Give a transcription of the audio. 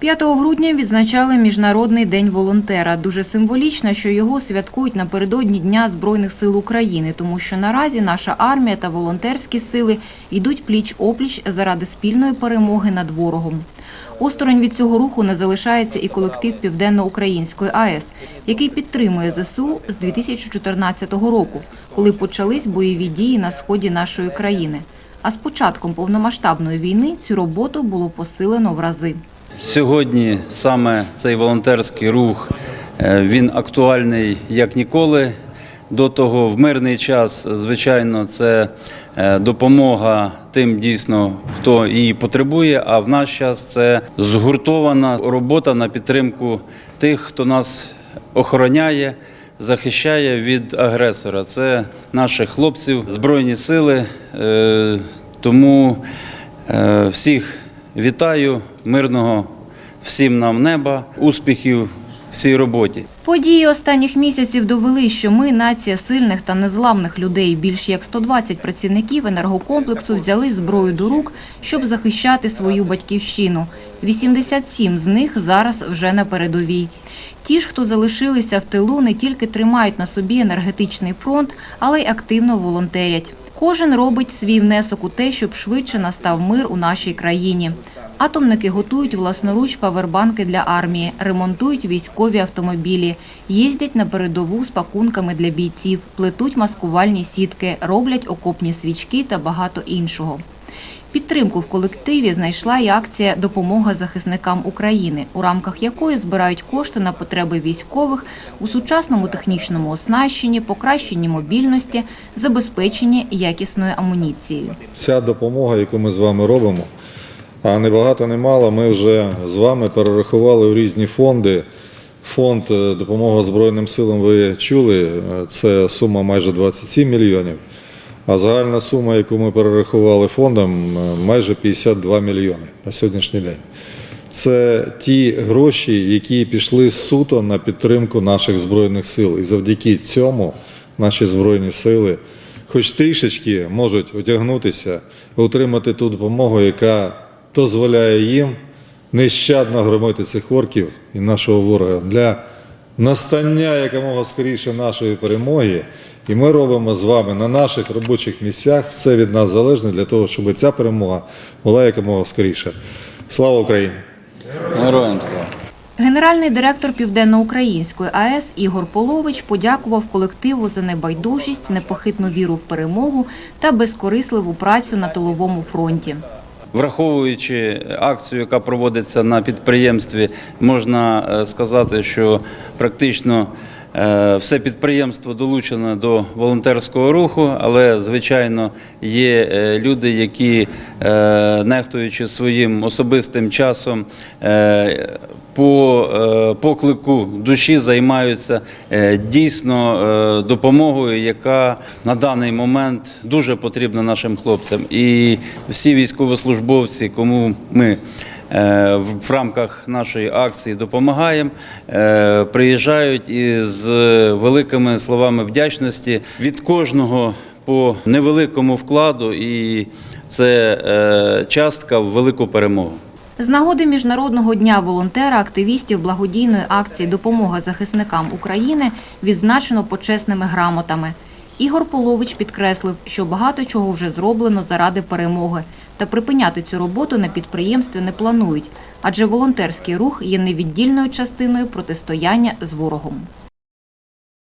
5 грудня відзначали Міжнародний день волонтера. Дуже символічно, що його святкують напередодні Дня Збройних сил України, тому що наразі наша армія та волонтерські сили йдуть пліч-опліч заради спільної перемоги над ворогом. Осторонь від цього руху не залишається і колектив Південно-Української АЕС, який підтримує ЗСУ з 2014 року, коли почались бойові дії на сході нашої країни. А з початком повномасштабної війни цю роботу було посилено в рази. Сьогодні саме цей волонтерський рух е, він актуальний як ніколи. До того в мирний час, звичайно, це е, допомога тим дійсно, хто її потребує. А в наш час це згуртована робота на підтримку тих, хто нас охороняє, захищає від агресора. Це наших хлопців, збройні сили. Е, Тому всіх вітаю, мирного всім нам неба, успіхів в цій роботі. Події останніх місяців довели, що ми нація сильних та незламних людей. Більш як 120 працівників енергокомплексу взяли зброю до рук, щоб захищати свою батьківщину. 87 з них зараз вже на передовій. Ті ж, хто залишилися в тилу, не тільки тримають на собі енергетичний фронт, але й активно волонтерять. Кожен робить свій внесок у те, щоб швидше настав мир у нашій країні. Атомники готують власноруч павербанки для армії, ремонтують військові автомобілі, їздять на передову з пакунками для бійців, плетуть маскувальні сітки, роблять окопні свічки та багато іншого. Підтримку в колективі знайшла і акція Допомога захисникам України, у рамках якої збирають кошти на потреби військових у сучасному технічному оснащенні, покращенні мобільності, забезпеченні якісною амуніцією. Ця допомога, яку ми з вами робимо, а не багато, не мало, ми вже з вами перерахували в різні фонди. Фонд е, допомога Збройним силам ви чули, е, це сума майже 27 мільйонів. А загальна сума, яку ми перерахували фондом, е, майже 52 мільйони на сьогоднішній день. Це ті гроші, які пішли суто на підтримку наших збройних сил. І завдяки цьому наші збройні сили, хоч трішечки, можуть одягнутися, отримати ту допомогу, яка дозволяє їм нещадно громити цих орків і нашого ворога для настання якомога скоріше нашої перемоги. І ми робимо з вами на наших робочих місцях все від нас залежне для того, щоб ця перемога була якомога скоріше. Слава Україні! Героям слава! Генеральний директор Південноукраїнської АЕС Ігор Полович подякував колективу за небайдужість, непохитну віру в перемогу та безкорисливу працю на тиловому фронті. Враховуючи акцію, яка проводиться на підприємстві, можна е, сказати, що практично все підприємство долучено до волонтерського руху, але звичайно є е, люди, які, е, нехтуючи своїм особистим часом, е, по е, поклику душі займаються е, дійсно е, допомогою, яка на даний момент дуже потрібна нашим хлопцям. І всі військовослужбовці, кому ми е, в в рамках нашої акції допомагаємо, е, приїжджають із великими словами вдячності від кожного по невеликому вкладу, і це е, частка в велику перемогу. З нагоди Міжнародного дня волонтера активістів благодійної акції Допомога захисникам України відзначено почесними грамотами. Ігор Полович підкреслив, що багато чого вже зроблено заради перемоги, та припиняти цю роботу на підприємстві не планують, адже волонтерський рух є невіддільною частиною протистояння з ворогом.